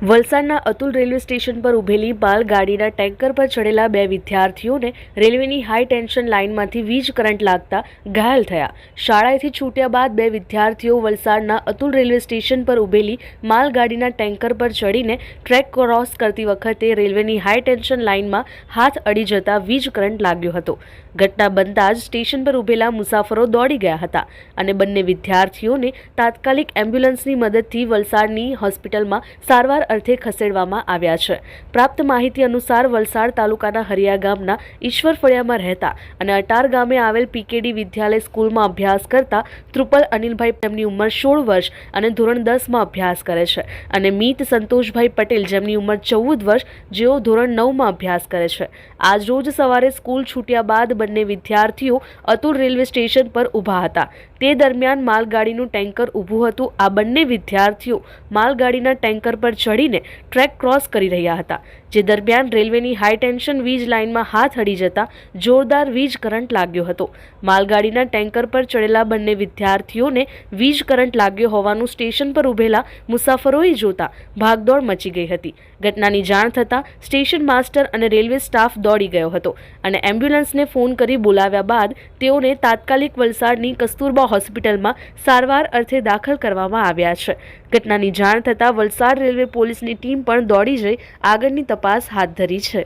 વલસાડના Atul railway station પર ઊભેલી માલગાડીના ટેન્કર પર ચડેલા બે વિદ્યાર્થીઓને રેલવેની હાઈ ટેન્શન લાઇનમાંથી વીજ કરંટ લાગતા ઘાયલ થયા. શાળાએથી છૂટ્યા બાદ બે વિદ્યાર્થીઓ વલસાડના અતુલ રેલવે સ્ટેશન પર ઉભેલી માલગાડીના ટેન્કર પર ચડીને ટ્રેક ક્રોસ કરતી વખતે રેલવેની હાઈ ટેન્શન લાઇનમાં હાથ અડી જતા વીજ કરંટ લાગ્યો હતો. ઘટના બનતા જ સ્ટેશન પર ઊભેલા મુસાફરો દોડી ગયા હતા અને બંને વિદ્યાર્થીઓને તાત્કાલિક એમ્બ્યુલન્સની મદદથી વલસાડની હોસ્પિટલમાં સારવાર અર્થે ખસેડવામાં આવ્યા છે. પ્રાપ્ત માહિતી અનુસાર વલસાડ તાલુકાના હરિયા ગામના ઈશ્વર ફળિયામાં રહેતા અને અટાર ગામે આવેલ પીકેડી વિદ્યાલય સ્કૂલમાં અભ્યાસ કરતા ત્રુપલ અનિલભાઈ તેમની ઉંમર સોળ વર્ષ અને ધોરણ દસમાં અભ્યાસ કરે છે અને મીત સંતોષભાઈ પટેલ જેમની ઉંમર ચૌદ વર્ષ, જેઓ ધોરણ નવમાં અભ્યાસ કરે છે. આજ રોજ સવારે સ્કૂલ છૂટ્યા બાદ બંને વિદ્યાર્થીઓ અતુલ રેલવે સ્ટેશન પર ઊભા હતા. તે દરમિયાન માલગાડીનું ટેન્કર ઊભું હતું. આ બંને વિદ્યાર્થીઓ માલગાડીના ટેન્કર પર ચડીને ટ્રેક ક્રોસ કરી રહ્યા હતા, જે દરમિયાન રેલવેની હાઈ ટેન્શન વીજ લાઇનમાં હાથ અડી જતા જોરદાર વીજ કરંટ લાગ્યો હતો. માલગાડીના ટેન્કર પર ચડેલા બંને વિદ્યાર્થીઓને વીજ કરંટ લાગ્યો હોવાનું સ્ટેશન પર ઊભેલા મુસાફરોએ જોતા ભાગદોડ મચી ગઈ હતી. ઘટનાની જાણ થતાં સ્ટેશન માસ્ટર અને રેલવે સ્ટાફ દોડી ગયો હતો અને એમ્બ્યુલન્સને ફોન કરી બોલાવ્યા બાદ તેઓને તાત્કાલિક વલસાડની કસ્તુરબા હોસ્પિટલમાં સારવાર અર્થે દાખલ કરવામાં આવ્યા છે. ઘટનાની જાણ થતાં વલસાડ રેલવે પોલીસની ટીમ પણ દોડી જઈ આગળની તપાસ હાથ ધરી છે.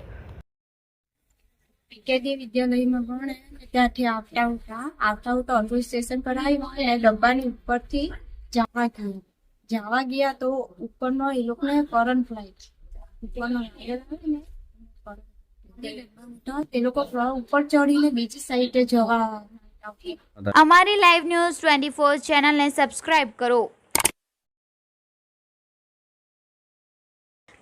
કેદી વિદ્યાલયમાં ભણે ત્યાંથી આવતા આવતા આવતા આવતા અતુલ સ્ટેશન પર આવ્યા અને ડબ્બાની ઉપરથી જવા ગયા જવા ગયા તો ઉપરનો એ લોકોને ફોરન ફ્લાઇટ ઉપરનો તે લોકો ઉપર ચડીને બીજી સાઈડે જવા અમારી લાઈવ ન્યૂઝ ટ્વેન્ટી ફોર ચેનલને સબસ્ક્રાઇબ કરો.